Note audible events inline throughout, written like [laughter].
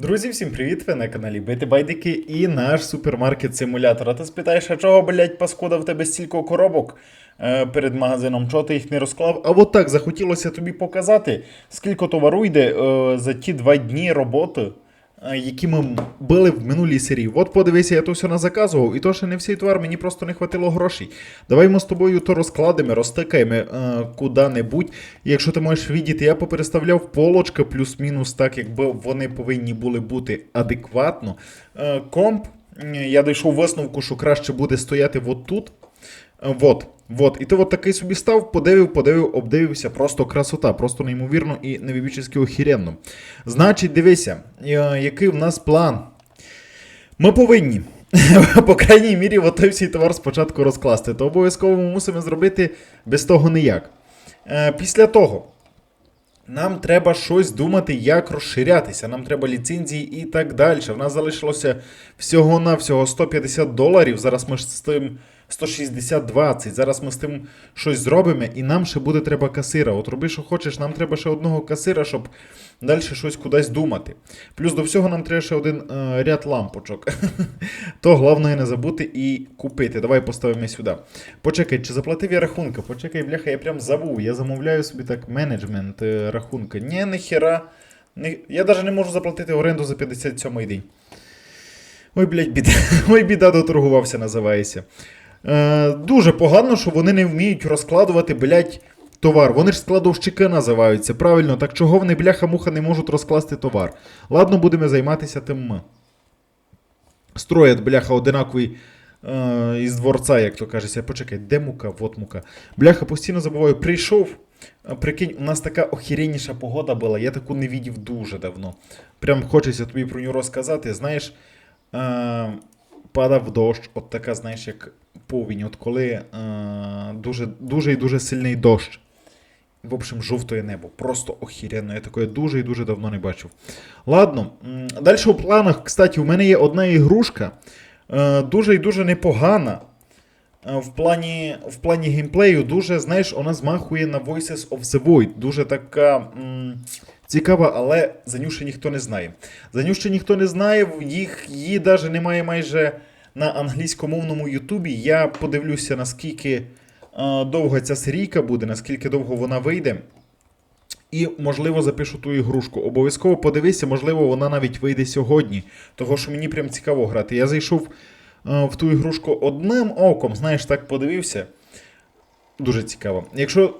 Друзі, всім привіт! Ви на каналі Бити Байдики і наш супермаркет симулятор. А ти спитаєш, а чого, блять, паскуда в тебе стільки коробок е, перед магазином? Чого ти їх не розклав? А от так захотілося тобі показати, скільки товару йде е, за ті два дні роботи, які ми били в минулій серії. От подивися, я то все назаказував, і то ще не всій товар, мені просто не хватило грошей. Давай ми з тобою то розкладемо, розтикаємо е, куди-небудь. Якщо ти можеш віддіти, я попереставляв полочки плюс-мінус так, якби вони повинні були бути адекватно. Е, комп, я дійшов висновку, що краще буде стояти от тут. Е, Вот, вот. І ти от такий собі став, подивив, подивив, обдивився. Просто красота, просто неймовірно і невібічески охеренно. Значить, дивися, е, який в нас план. Ми повинні, [laughs] по крайній мірі, от той всій товар спочатку розкласти. То обов'язково ми мусимо зробити без того ніяк. Е, Після того. Нам треба щось думати, як розширятися. Нам треба ліцензії і так далі. В нас залишилося всього-навсього 150 доларів. Зараз ми ж з тим 160-20. Зараз ми з тим щось зробимо, і нам ще буде треба касира. От роби, що хочеш, нам треба ще одного касира, щоб далі щось кудись думати. Плюс до всього нам треба ще один е, ряд лампочок. [laughs] То головне не забути і купити. Давай поставимо сюди. Почекай, чи заплатив я рахунка? Почекай, бляха, я прям забув. Я замовляю собі так менеджмент е, рахунка. Ні, ніхера. Ні... Я навіть не можу заплатити оренду за 57-й день. Ой, блядь, біда. [laughs] Ой, біда доторгувався, називається. Е, дуже погано, що вони не вміють розкладувати, блядь, товар. Вони ж складовщики називаються. Правильно, так чого вони, бляха-муха, не можуть розкласти товар? Ладно, будемо займатися тим ми. Строять, бляха, одинаковий е, із дворця, як то кажеться. Почекай, де мука? Вот мука. Бляха, постійно забуваю, прийшов. Прикинь, у нас така охеренніша погода була, я таку не видів дуже давно. Прям хочеться тобі про нього розказати. Знаєш, е, падав дощ, от така, знаєш, як повінь, от коли е, дуже, дуже і дуже сильний дощ. В общем, жовтое небо. Просто охеренно. Я такое дуже і дуже давно не бачив. Ладно, далі у планах, кстати, у мене є одна ігрушка. е, Дуже і дуже непогана. Е, В плані, в плані геймплею дуже, знаєш, вона змахує на Voices of the Void. Дуже така м, цікава, але за ню ще ніхто не знає. За ню ще ніхто не знає, їх, її навіть немає майже на англійськомовному Ютубі. Я подивлюся, наскільки е, довго ця серійка буде, наскільки довго вона вийде. І, можливо, запишу ту ігрушку. Обов'язково подивися, можливо, вона навіть вийде сьогодні. Того, що мені прям цікаво грати. Я зайшов е, в ту ігрушку одним оком, знаєш, так подивився. Дуже цікаво. Якщо,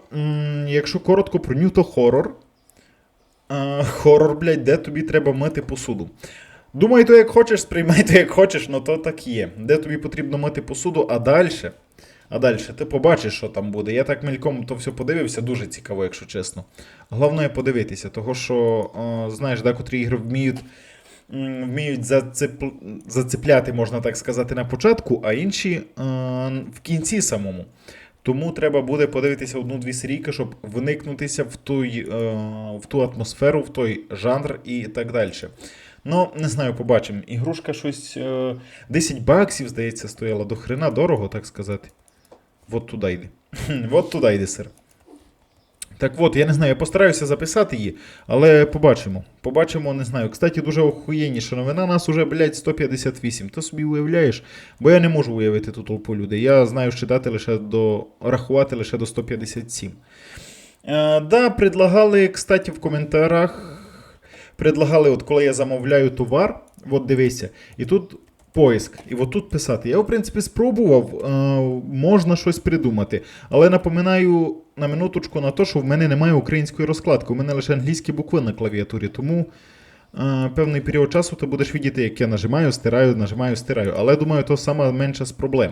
якщо коротко про ню, то Е, хорор, блядь, де тобі треба мити посуду. Думай то, як хочеш, сприймай то, як хочеш, но то так є. Де тобі потрібно мити посуду, а далі. А далі ти побачиш, що там буде. Я так мельком то все подивився, дуже цікаво, якщо чесно. Головне подивитися, того що, е, знаєш, декотрі ігри вміють, вміють зацеп... зацепляти, можна так сказати, на початку, а інші е, в кінці самому. Тому треба буде подивитися одну-дві серійки, щоб вникнутися в, той, е, в ту атмосферу, в той жанр і так далі. Ну, не знаю, побачимо. Ігрушка щось е, 10 баксів, здається, стояла до хрена дорого, так сказати. От туди йде. [laughs] От туди йде, сир. Так от, я не знаю, я постараюся записати її, але побачимо. Побачимо, не знаю. Кстати, дуже охуєнніша новина. Нас уже, блядь, 158. Ти собі уявляєш? Бо я не можу уявити ту толпу людей. Я знаю читати лише до. рахувати лише до 157. Е, да, предлагали, кстати, в коментарях. Предлагали, от коли я замовляю товар, от дивися, і тут поиск, і от тут писати. Я, в принципі, спробував, е, можна щось придумати. Але напоминаю на минуточку на те, що в мене немає української розкладки, у мене лише англійські букви на клавіатурі, тому е, певний період часу ти будеш видіти, як я нажимаю, стираю, нажимаю, стираю. Але думаю, то саме менша з проблем.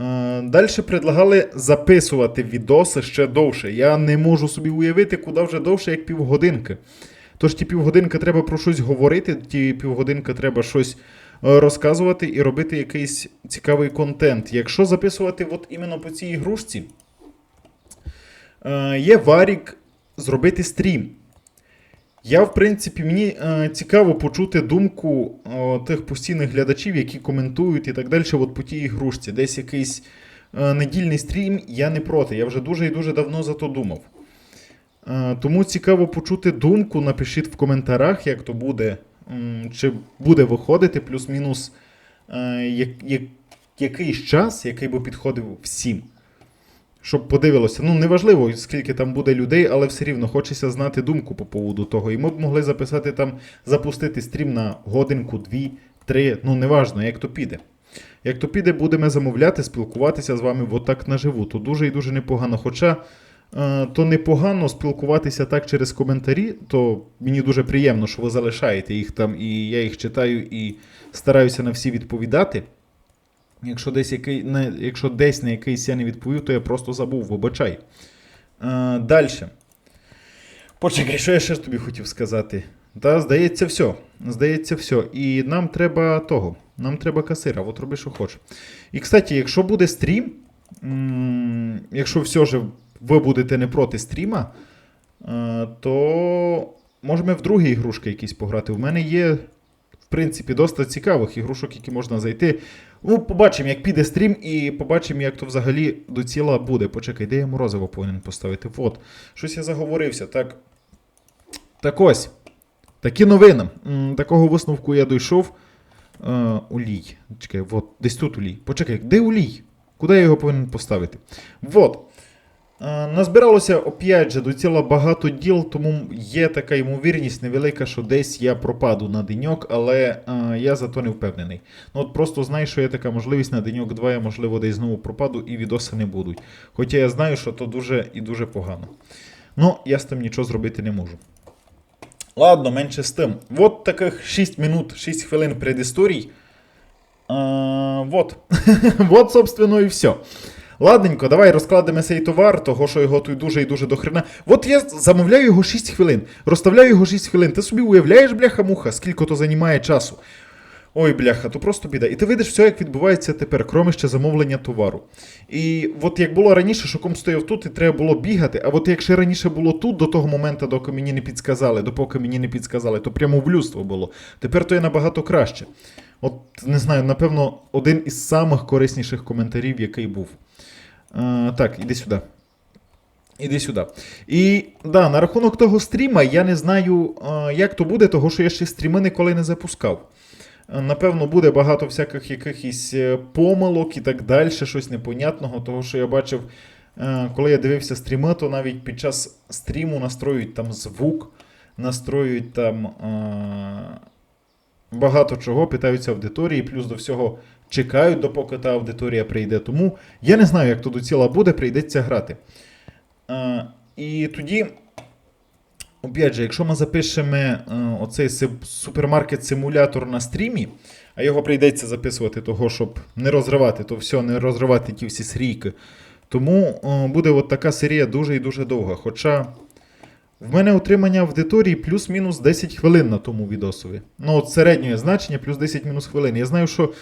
Е, Далі предлагали записувати відоси ще довше. Я не можу собі уявити, куди вже довше, як півгодинки. Тож ті півгодинки треба про щось говорити, ті півгодинки треба щось розказувати і робити якийсь цікавий контент. Якщо записувати от іменно по цій ігрушці, е, є варік зробити стрім. Я, в принципі, мені е, цікаво почути думку е, тих постійних глядачів, які коментують і так далі, от по тій ігрушці. Десь якийсь е, недільний стрім, я не проти. Я вже дуже і дуже давно за то думав. Е, тому цікаво почути думку. Напишіть в коментарях, як то буде чи буде виходити плюс-мінус е, як, як, якийсь час, який би підходив всім. Щоб подивилося. Ну, неважливо, скільки там буде людей, але все рівно хочеться знати думку по поводу того. І ми б могли записати там, запустити стрім на годинку, дві, три, ну неважно, як то піде. Як то піде, будемо замовляти, спілкуватися з вами отак наживу. То дуже і дуже непогано. Хоча то непогано спілкуватися так через коментарі, то мені дуже приємно, що ви залишаєте їх там, і я їх читаю і стараюся на всі відповідати. Якщо десь, який, не, якщо десь на якийсь я не відповів, то я просто забув, вибачай. Далі. Почекай, що я ще тобі хотів сказати? Та, здається, все. Здається, все. І нам треба того. Нам треба касира, от роби, що хочеш. І, кстати, якщо буде стрім, якщо все ж ви будете не проти стріма, е, то можемо в другі ігрушки якісь пограти. У мене є, в принципі, досить цікавих ігрушок, які можна зайти. Ну, побачимо, як піде стрім, і побачимо, як то взагалі до ціла буде. Почекай, де я морозиво повинен поставити? От. Щось я заговорився. Так. Так ось. Такі новини. Такого висновку я дійшов. Е, улій. Чекай, от, десь тут улій. Почекай, де улій? Куди я його повинен поставити? Вот. Е, Назбиралося опять же до багато діл, тому є така ймовірність невелика, що десь я пропаду на деньок, але е, я зато не впевнений. Ну от просто знаю, що є така можливість на деньок 2, я можливо десь знову пропаду і відоси не будуть. Хоча я знаю, що то дуже і дуже погано. Ну, я з тим нічого зробити не можу. Ладно, менше з тим. Вот таких 6 минут, 6 хвилин предісторій. А, вот. вот, собственно, і все. Ладненько, давай розкладемо цей товар, того, що його тут дуже і дуже дохрена. От я замовляю його 6 хвилин, розставляю його 6 хвилин. Ти собі уявляєш, бляха-муха, скільки то займає часу. Ой, бляха, то просто біда. І ти видиш все, як відбувається тепер, кроме ще замовлення товару. І от як було раніше, що ком стояв тут, і треба було бігати. А от як ще раніше було тут, до того моменту, доки мені не підсказали, допоки мені не підсказали, то прямо в людство було. Тепер то є набагато краще. От не знаю, напевно, один із самих корисніших коментарів, який був. Так, іди сюди. Іди сюди. І да, на рахунок того стріма я не знаю, як то буде, того що я ще стріми ніколи не запускав. Напевно, буде багато всяких якихось е, помилок і так далі, щось непонятного, того що я бачив, коли я дивився стріми, то навіть під час стріму настроюють там звук, настроюють там багато чого, питаються аудиторії, плюс до всього чекають, допоки та аудиторія прийде. Тому я не знаю, як то до ціла буде, прийдеться грати. Е, І тоді, опять же, якщо ми запишемо е, оцей супермаркет-симулятор на стрімі, а його прийдеться записувати того, щоб не розривати то все, не розривати ті всі срійки. Тому е, буде от така серія дуже і дуже довга. Хоча в мене утримання аудиторії плюс-мінус 10 хвилин на тому відосові. Ну, от середнє значення плюс 10 мінус хвилин. Я знаю, що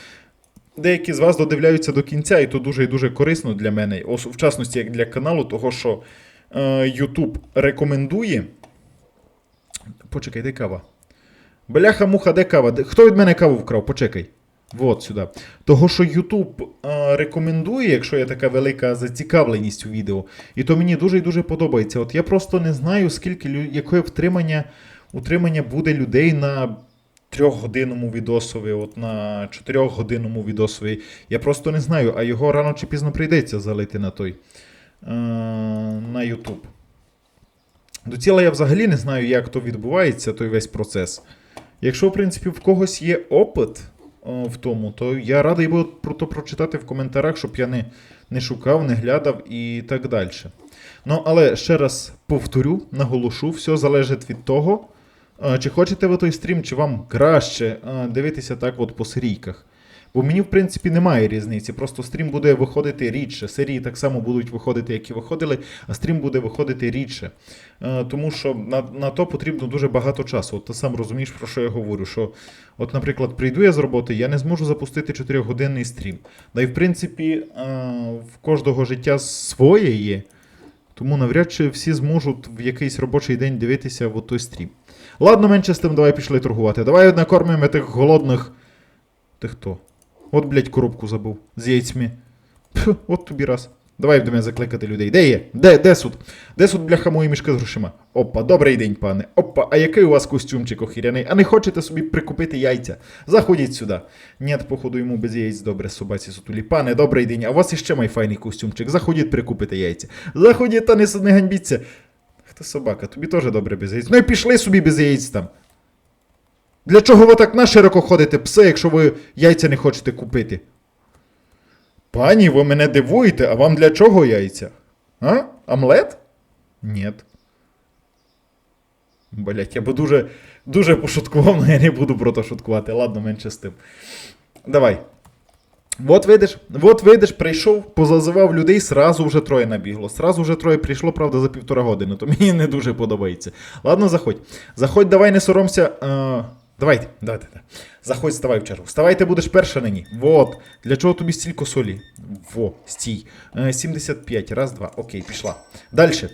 деякі з вас додивляються до кінця, і то дуже і дуже корисно для мене, в частності як для каналу, того що е, YouTube рекомендує. Почекай, де кава? Бляха муха, де кава? Хто від мене каву вкрав? Почекай. Вот сюди. Того, що YouTube е, рекомендує, якщо є така велика зацікавленість у відео, і то мені дуже і дуже подобається. От я просто не знаю, скільки яке втримання, утримання буде людей на трьохгодинному відосові, от на чотирьохгодинному відосові. Я просто не знаю, а його рано чи пізно прийдеться залити на той е, на YouTube. До ціла я взагалі не знаю, як то відбувається, той весь процес. Якщо, в принципі, в когось є опит о, в тому, то я радий буду про то прочитати в коментарях, щоб я не, не шукав, не глядав і так далі. Ну, але ще раз повторю, наголошу, все залежить від того, е, чи хочете ви той стрім, чи вам краще дивитися так от по серійках. Бо мені, в принципі, немає різниці. Просто стрім буде виходити рідше. Серії так само будуть виходити, як і виходили, а стрім буде виходити рідше. Тому що на, на то потрібно дуже багато часу. От ти сам розумієш, про що я говорю. Що, от, наприклад, прийду я з роботи, я не зможу запустити 4-годинний стрім. Да і в принципі, в кожного життя своє є. Тому навряд чи всі зможуть в якийсь робочий день дивитися в той стрім. Ладно, менше з тим, давай пішли торгувати. Давай накормимо тих голодних. Ти хто? От, блядь, коробку забув з яйцями. Пх, от тобі раз. Давай до мене закликати людей. Де є? Де, де суд? Де суд, бляха, мої мішки з грошима? Опа, добрий день, пане. Опа, а який у вас костюмчик охіряний? А не хочете собі прикупити яйця? Заходіть сюди. Нет, походу, йому без яєць добре, собаці сутулі. Пане, добрий день, а у вас іще май файний костюмчик. Заходіть прикупити яйця. Заходіть та не, не ганьбіться. Хто собака, тобі теж добре без яєць. Ну і пішли собі без яєць там. Для чого ви так нашироко ходите, пси, якщо ви яйця не хочете купити? Пані, ви мене дивуєте, а вам для чого яйця? А? Омлет? Ні. Блять, я би дуже, дуже пошуткував, але я не буду про то шуткувати. Ладно, менше з тим. Давай. От видиш, от видиш, прийшов, позазивав людей, сразу вже троє набігло. Сразу вже троє прийшло, правда, за півтора години, то [laughs] мені не дуже подобається. Ладно, заходь. Заходь, давай, не соромся. Е, давайте, давайте. давайте. Заходь, ставай в чергу. Вставай, ти будеш перша нині. Вот. Для чого тобі стільки солі? Во, стій. Е, 75. Раз, два. Окей, пішла. Дальше.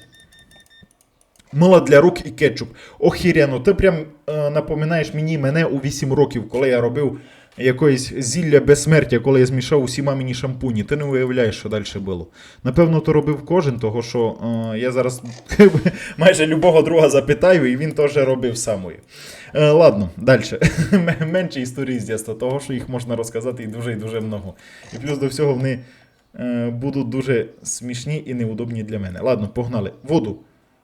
Мила для рук і кетчуп. Охіряно, ти прям е, напоминаєш мені мене у 8 років, коли я робив якоїсь зілля безсмертя, коли я змішав усі мамині шампуні. Ти не уявляєш, що далі було. Напевно, то робив кожен, того що е, я зараз [laughs] майже любого друга запитаю, і він теж робив самою. Е, ладно, далі. [laughs] Менше історій з дєства, того, що їх можна розказати і дуже і дуже много. І плюс до всього вони е, будуть дуже смішні і неудобні для мене. Ладно, погнали. Воду.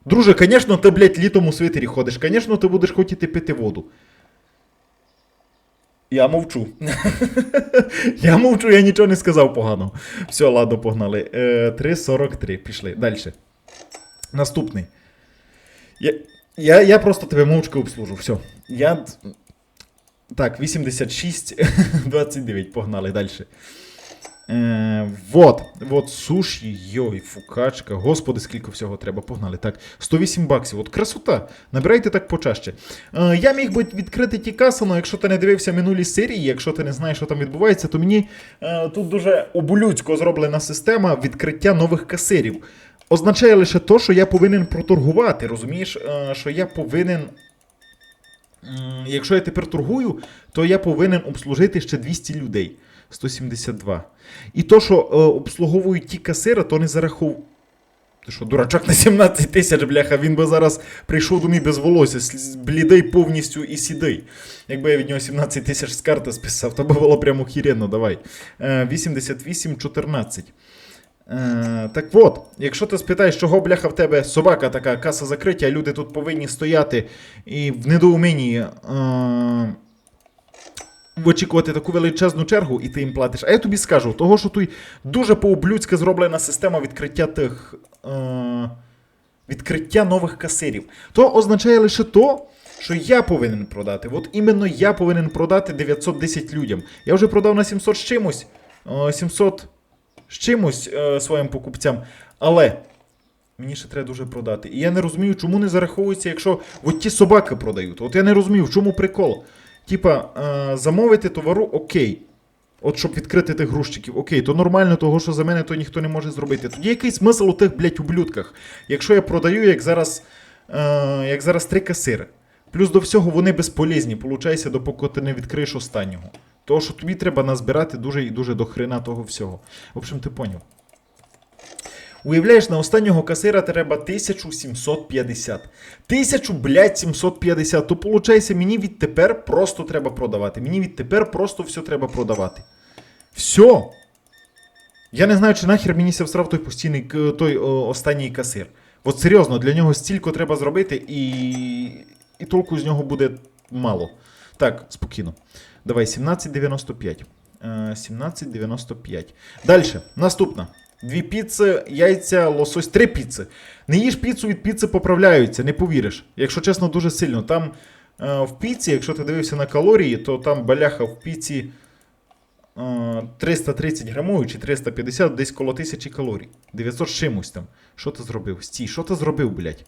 Друже, звісно, ти, блядь, літом у свитері ходиш. Звісно, ти будеш хотіти пити воду. Я мовчу. [laughs] я мовчу, я нічого не сказав погано. Все, ладно, погнали. Е, 3.43. Пішли. Далі. Наступний. Я, я, я просто тебе мовчки обслужу. Все. Я. Так, 86, 29. [laughs] Погнали далі. Е, вот, вот суші, йой, фукачка. Господи, скільки всього треба. Погнали. Так, 108 баксів. От красота. Набирайте так почаще. Е, я міг би відкрити ті каси, але якщо ти не дивився минулі серії, якщо ти не знаєш, що там відбувається, то мені е, тут дуже обулюцько зроблена система відкриття нових касирів. Означає лише то, що я повинен проторгувати. Розумієш, е, що я повинен. Якщо я тепер торгую, то я повинен обслужити ще 200 людей. 172. І то, що е, обслуговують ті касири, то не зарахов. Ти що, дурачок на 17 тисяч, бляха, він би зараз прийшов до мій без волосся, блідий повністю і сідий. Якби я від нього 17 тисяч з карти списав, то би було прямо хіренно, давай. Е, 88, 14. Е, так от, якщо ти спитаєш, чого бляха в тебе собака така, каса закриття, люди тут повинні стояти і в недоуменні. Е, очікувати таку величезну чергу, і ти їм платиш. А я тобі скажу, того, що тут дуже по-ублюдськи зроблена система відкриття тих. Е- відкриття нових касирів. То означає лише то, що я повинен продати. От іменно я повинен продати 910 людям. Я вже продав на 700 з чимось. е, 700 з чимось е, своїм покупцям. Але. Мені ще треба дуже продати. І я не розумію, чому не зараховується, якщо от ті собаки продають. От я не розумію, в чому прикол. Типа, е, замовити товару окей. От щоб відкрити тих грузчиків, окей, то нормально, того, що за мене то ніхто не може зробити. Тоді який смисл у тих, блядь, ублюдках? Якщо я продаю, як зараз, е, як зараз три касири. Плюс до всього вони безполезні, получається, допоки ти не відкриєш останнього. Того, що тобі треба назбирати дуже і дуже до хрена того всього. В общем, ти поняв. Уявляєш, на останнього касира треба 1750. 1000, блядь, 750. То виходить, мені відтепер просто треба продавати. Мені відтепер просто все треба продавати. Все. Я не знаю, чи нахер мені ся всрав той постійний той о, останній касир. От серйозно, для нього стільки треба зробити, і. і толку з нього буде мало. Так, спокійно. Давай, 1795. Е, 1795. Далі, наступна. Дві піци, яйця, лосось, три піци. Не їж піцу від піци поправляються, не повіриш. Якщо чесно, дуже сильно. Там е, в піці, якщо ти дивився на калорії, то там баляха в піці е, 330 грамової чи 350, десь коло 1000 калорій. 900 чимось там. Що ти зробив? Стій, що ти зробив, блядь?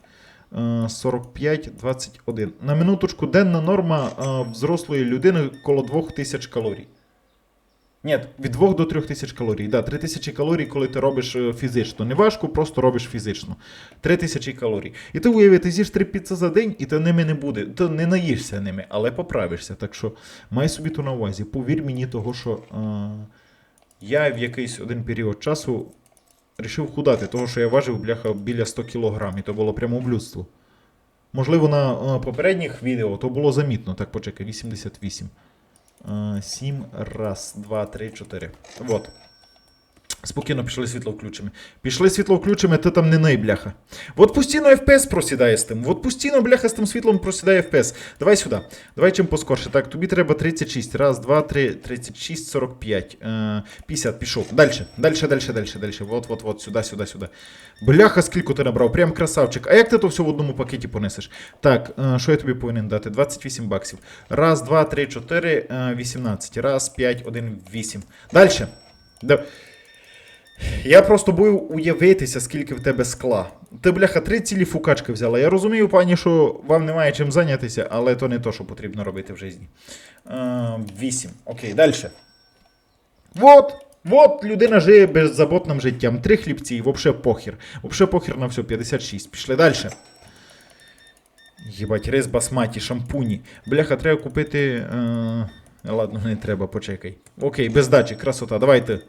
Е, 45, 21. На минуточку денна норма е, взрослої людини коло 2000 калорій. Ні, від 2 до 3 тисяч калорій. Да, 3 тисячі калорій, коли ти робиш е, фізично. Не важко, просто робиш фізично. 3 тисячі калорій. І ти уяви, ти з'їш 3 піци за день, і ти ними не буде. Ти не наїшся ними, але поправишся. Так що май собі то на увазі. Повір мені того, що е, я в якийсь один період часу рішив худати, того що я важив, бляха, біля 100 кг, і то було прямо ублюдство. Можливо, на попередніх відео то було замітно. Так, почекай, 88. Е, 7, раз, 2, 3, 4. Вот. Спокійно пішли світло включимо. Пішли світло включимо, ти там не най, бляха. От постійно FPS просідає з тим. От постійно, бляха, з тим світлом просідає FPS. Давай сюди. Давай чим поскорше. Так, тобі треба 36. Раз, два, три, 36, 45. Е, 50, пішов. Дальше. Дальше, дальше, дальше, дальше. Вот, вот, вот, сюди, сюди, сюди. Бляха, скільки ти набрав? Прям красавчик. А як ти то все в одному пакеті понесеш? Так, е, що я тобі повинен дати? 28 баксів. Раз, два, три, чотири, е, 18. Раз, 5, 1, 8. Дальше. Я просто бою уявитися, скільки в тебе скла. Ти, бляха, три цілі фукачки взяла. Я розумію, пані, що вам немає чим зайнятися, але то не то, що потрібно робити в житті. Е, Вісім. Окей, далі. Вот. Вот людина живе беззаботним життям. Три хлібці, і вообще похір. Вообще похір на все, 56. Пішли далі. Єбать, рис басматі, шампуні. Бляха, треба купити. Е... Ладно, не треба, почекай. Окей, без дачі, красота. Давайте.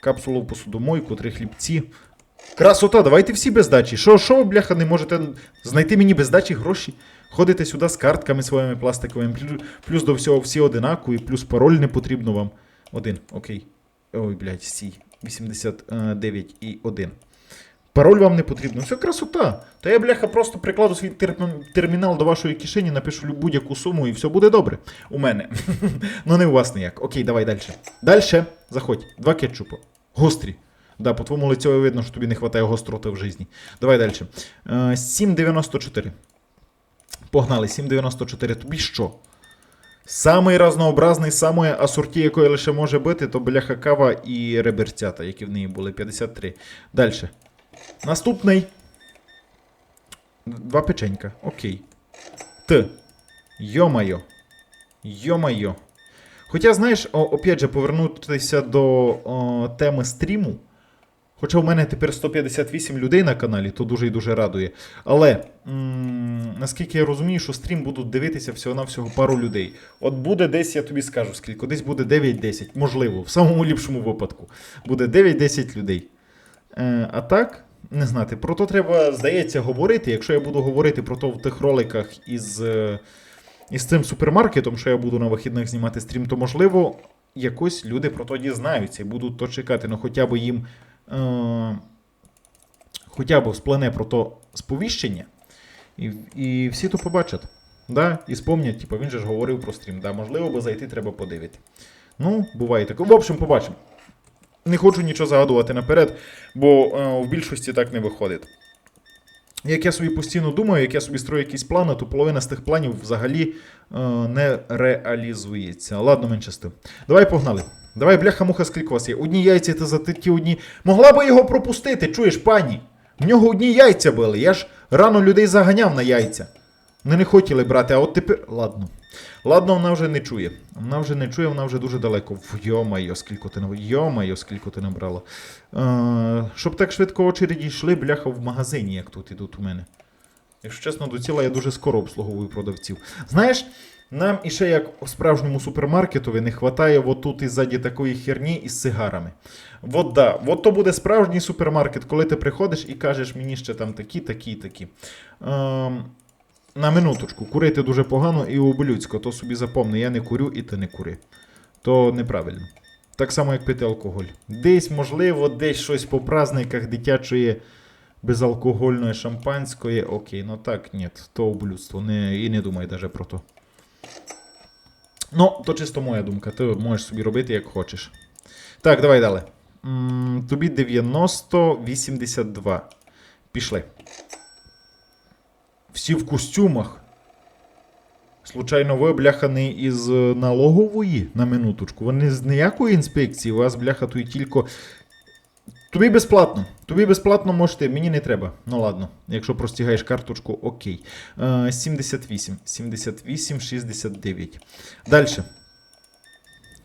Капсулу в посудомойку, три хлібці. Красота, давайте всі без дачі. Що, що бляха, не можете знайти мені без дачі гроші? Ходите сюди з картками своїми пластиковими, плюс до всього всі одинакові, плюс пароль не потрібно вам. Один, окей. Ой, блядь, стій. 89 і 1. Пароль вам не потрібно. Все красота. Та я, бляха, просто прикладу свій термінал до вашої кишені, напишу будь-яку суму і все буде добре. У мене. [laughs] ну не у вас ніяк. Окей, давай далі. Далі. Заходь. Два кетчупу. Гострі. Да, по твоєму лицю видно, що тобі не вистачає гостроти в житті. Давай далі. Е, 7,94. Погнали, 7,94. Тобі що? Самий разнообразний, самої асорті, якої лише може бути, то бляха кава і реберцята, які в неї були 53. Далі. Наступний. Два печенька. Окей. Т. Йо-майо. Йо-майо. Хоча, знаєш, о, опять же, повернутися до о, теми стріму. Хоча в мене тепер 158 людей на каналі, то дуже і дуже радує. Але м- наскільки я розумію, що стрім будуть дивитися всього-навсього пару людей. От буде десь, я тобі скажу скільки, десь буде 9-10, можливо, в самому ліпшому випадку. Буде 9-10 людей. Е, а так, не знати, про то треба, здається, говорити. Якщо я буду говорити про то в тих роликах із, е, із цим супермаркетом, що я буду на вихідних знімати стрім, то можливо, якось люди про то дізнаються і будуть то чекати. Ну хоча б їм е, хоча б сплане про то сповіщення, і, і всі то побачать. Да? І спомнять, типу, він же ж говорив про стрім. Да? Можливо, бо зайти треба подивити. Ну, буває таке. В общем, побачимо. Не хочу нічого загадувати наперед, бо е, в більшості так не виходить. Як я собі постійно думаю, як я собі строю якісь плани, то половина з тих планів взагалі е, не реалізується. Ладно, менше з тим. Давай погнали. Давай, бляха-муха, скільки у вас є. Одні яйця та за одні. Могла би його пропустити, чуєш, пані? В нього одні яйця були. Я ж рано людей заганяв на яйця. Вони не хотіли брати, а от тепер. Ладно. Ладно, вона вже не чує. Вона вже не чує, вона вже дуже далеко. Йо-майо, скільки ти набрала. Йо-майо, скільки ти набрала. Е, щоб так швидко очереді йшли, бляха, в магазині, як тут ідуть у мене. Якщо чесно, до ціла я дуже скоро обслуговую продавців. Знаєш, нам іще як справжньому супермаркетові не вистачає от тут і ззаді такої херні із сигарами. От да, от то буде справжній супермаркет, коли ти приходиш і кажеш мені ще там такі, такі, такі. Ем, на минуточку, курити дуже погано і ублюдсько, то собі запомни, я не курю і ти не кури. То неправильно. Так само, як пити алкоголь. Десь, можливо, десь щось по праздниках дитячої безалкогольної шампанської. Окей, ну так, ні, то ублюдство. Не, і не думай навіть про то. Ну, то чисто моя думка. Ти можеш собі робити як хочеш. Так, давай далі. М, тобі 90-82. Пішли. Всі в костюмах. Случайно, ви, бляха, не із е, налогової на минуточку. Вони з ніякої інспекції, у вас, бляха, і тільки. Тобі безплатно. Тобі безплатно можете, мені не треба. Ну ладно, якщо простігаєш карточку, окей. Е, 78, 78, 69. Далі.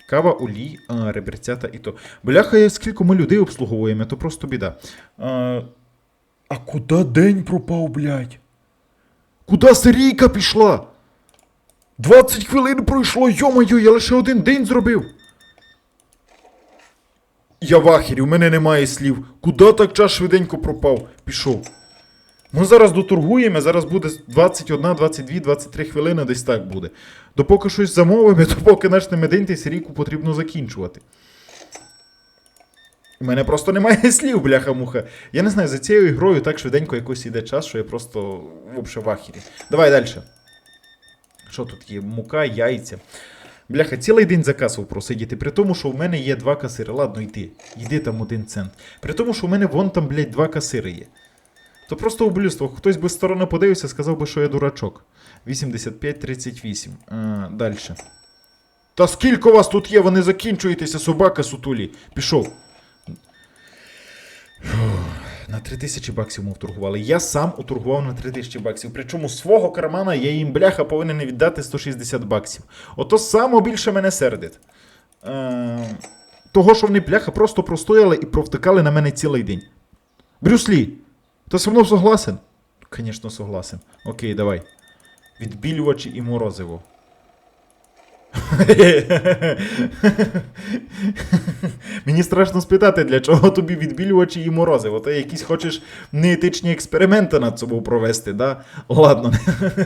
Кава, олій, е, реберцята і то. Бляха, скільки ми людей обслуговуємо, то просто біда. Е, а куди день пропав, блядь? Куди Сирійка пішла? 20 хвилин пройшло, йомаю, я лише один день зробив. Я в ахері, у мене немає слів. Куди так час швиденько пропав? Пішов. Ми зараз доторгуємо, зараз буде 21, 22, 23 хвилини, десь так буде. Допоки щось замовимо, [laughs] то поки почнемо день, серійку потрібно закінчувати. У мене просто немає [laughs] слів, бляха-муха. Я не знаю, за цією грою так швиденько якось іде час, що я просто в ахері. Давай далі. Що тут є? Мука, яйця. Бляха, цілий день за касу просидіти. При тому, що в мене є два касири. Ладно, йди. Йди там один цент. При тому, що в мене вон там, блядь, два касири є. То просто ублюдство. Хтось би з сторони подивився, сказав би, що я дурачок. 85-38. А, далі. Та скільки у вас тут є? Ви не закінчуєтеся, собака сутулі. Пішов. На 3000 баксів ми вторгували. Я сам уторгував на 3000 баксів. Причому свого кармана я їм бляха повинен віддати 160 баксів. Ото само більше мене сердить. Е, того, що вони бляха просто простояли і провтикали на мене цілий день. Брюслі, ти зі мною согласен? Звісно, согласен. Окей, давай. Відбілювачі і морозиво. [laughs] Мені страшно спитати, для чого тобі відбілювачі і морозиво. Ти якісь хочеш неетичні експерименти над собою провести, да? Ладно,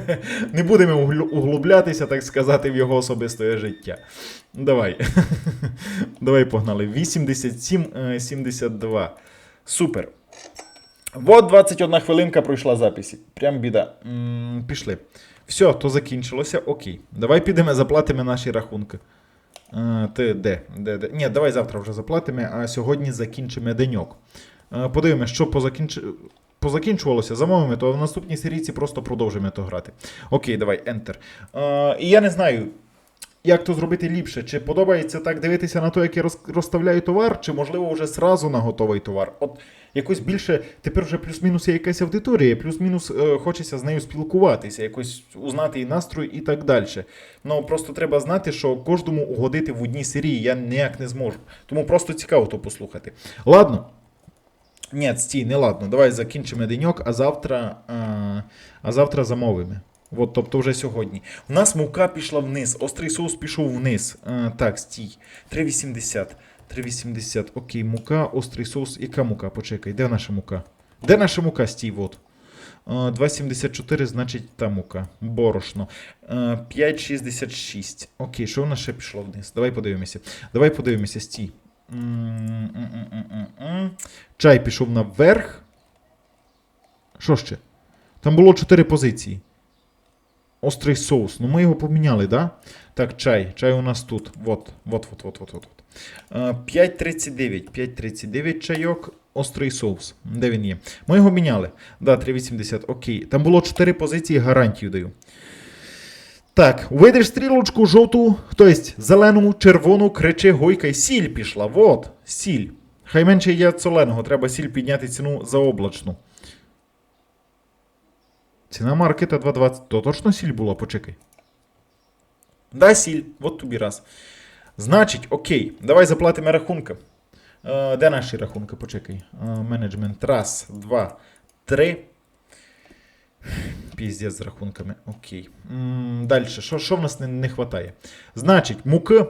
[laughs] не будемо углублятися, так сказати, в його особисте життя. Давай. [laughs] Давай погнали. 87-72. Супер. Вот 21 хвилинка пройшла записі. Прям біда. М, пішли. Все, то закінчилося. Окей. Давай підемо, заплатимо наші рахунки. Е, ти де? де, де? Ні, давай завтра вже заплатимо, а сьогодні закінчимо деньок. Е, подивимось, що позакінч... позакінчувалося, замовимо, то в наступній серійці просто продовжимо то грати. Окей, давай, Enter. Е, і я не знаю. Як то зробити ліпше? Чи подобається так дивитися на те, як я розставляю товар, чи можливо вже зразу на готовий товар? От якось більше тепер вже плюс-мінус є якась аудиторія, плюс-мінус е, хочеться з нею спілкуватися, якось узнати і настрой і так далі. Ну просто треба знати, що кожному угодити в одній серії я ніяк не зможу. Тому просто цікаво то послухати. Ладно. Ні, стій, не ладно. Давай закінчимо деньок, а завтра, а, а завтра замовимо. От, тобто вже сьогодні. У нас мука пішла вниз, острий соус пішов вниз. А, так, стій. 3,80. 3,80. Окей, мука, острий соус. Яка мука? Почекай, де наша мука? Де наша мука, стій, от. 2,74, значить та мука. Борошно. 5,66. Окей, що в нас ще пішло вниз? Давай подивимося. Давай подивимося, стій. Чай пішов наверх. Що ще? Там було 4 позиції. Острий соус. Ну ми його поміняли, да? Так, чай. Чай у нас тут. Вот, вот, вот, вот, вот, вот. Е, 5.39. 5.39 чайок. Острий соус. Де він є? Ми його міняли. Да, 3.80. Окей. Там було 4 позиції, гарантію даю. Так, видиш стрілочку жовту, тобто зелену, червону, кричи, гойкай, сіль пішла. Вот, сіль. Хай менше є соленого, треба сіль підняти ціну заоблачну. Ціна маркета 2,20. То точно сіль була, почекай. Да, сіль, от тобі раз. Значить, окей, давай заплатимо рахунки. Е, де наші рахунки? Почекай. Е, менеджмент. Раз, два, три. Піздець з рахунками. Окей. Далі. Що, в нас не, не вистачає? Значить, муки.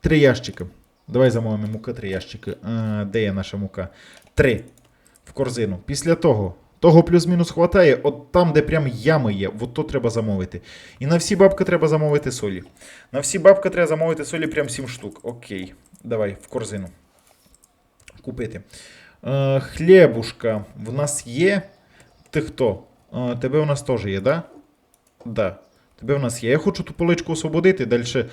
Три ящики. Давай замовимо муки, три ящики. Е, де є наша мука? Три. В корзину. Після того. Того плюс-мінус хватає, от там, де прям ями є, от то треба замовити. І на всі бабки треба замовити солі. На всі бабки треба замовити солі прям 7 штук. Окей. Давай, в корзину. Купити. Е, хлібушка в нас є. Ти хто? Е, тебе у нас теж є, да? Да. Тебе у нас є. Я хочу ту поличку освободити. Далі. Е,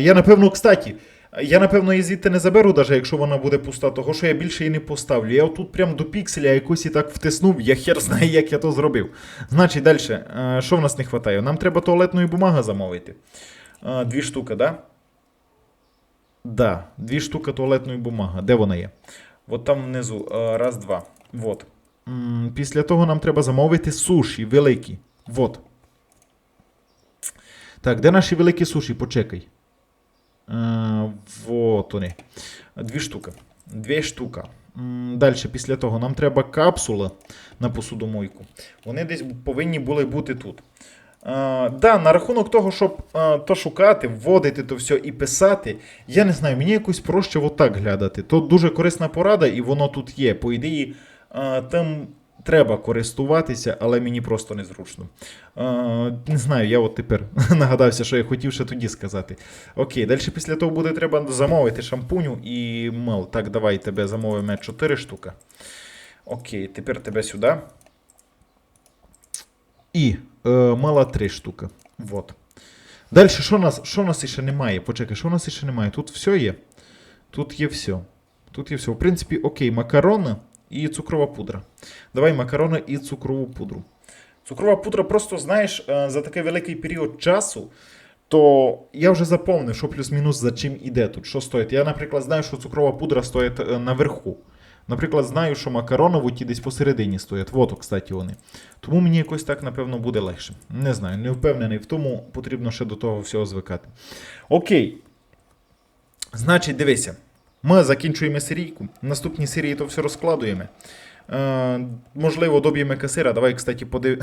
я напевно, кстати, я напевно її звідти не заберу, навіть якщо вона буде пуста, того що я більше її не поставлю. Я отут прям до пікселя якось і так втиснув, я хер знає, як я то зробив. Значить, далі, е, що в нас не вистачає? Нам треба туалетної бумаги замовити. Е, Дві штуки, да? Да, дві штуки туалетної бумаги. Де вона є? От там внизу. Е, Раз, два. Вот. Після того нам треба замовити суші великі. Вот. Так, де наші великі суші? Почекай. Вот вони. Дві штуки. Дві штуки. Далі, після того, нам треба капсула на посудомойку. Вони десь повинні були бути тут. Е, да, на рахунок того, щоб е, то шукати, вводити то все і писати, я не знаю, мені якось проще отак глядати. То дуже корисна порада, і воно тут є. По ідеї, е, там треба користуватися, але мені просто незручно. Не знаю, я от тепер [laughs] нагадався, що я хотів ще тоді сказати. Окей, далі після того буде треба замовити шампуню і мил. Так, давай тебе замовимо 4 штуки. Окей, тепер тебе сюди. І е, мала 3 штуки. Вот. Далі, що нас, що нас іще немає? Почекай, що у нас іще немає? Тут все є. Тут є все. Тут є все. В принципі, окей, макарони і цукрова пудра. Давай макарони і цукрову пудру. Цукрова пудра просто, знаєш, е, за такий великий період часу, то я вже заповнив, що плюс-мінус за чим іде тут, що стоїть. Я, наприклад, знаю, що цукрова пудра стоїть е, наверху. Наприклад, знаю, що макаронову ті десь посередині стоять. Вот, кстати, вони. Тому мені якось так, напевно, буде легше. Не знаю, не впевнений в тому, потрібно ще до того всього звикати. Окей. Значить, дивися. Ми закінчуємо серійку. В наступній серії то все розкладуємо. Е, можливо, доб'ємо касира. Давай, кстати, подив...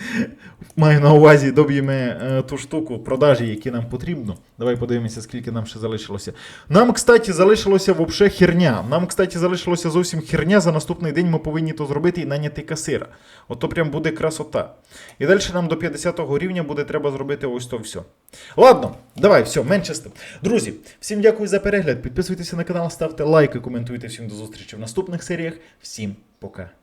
[laughs] Маю на увазі, доб'ємо е, ту штуку продажі, які нам потрібно. Давай подивимося, скільки нам ще залишилося. Нам, кстати, залишилося вообще херня. Нам, кстати, залишилося зовсім херня. За наступний день ми повинні то зробити і наняти касира. Ото прям буде красота. І далі нам до 50 рівня буде треба зробити ось то все. Ладно, давай, все, менше з тим. Друзі, всім дякую за перегляд. Підписуйтеся на канал, ставте лайки, коментуйте. Всім до зустрічі в наступних серіях. Всім пока.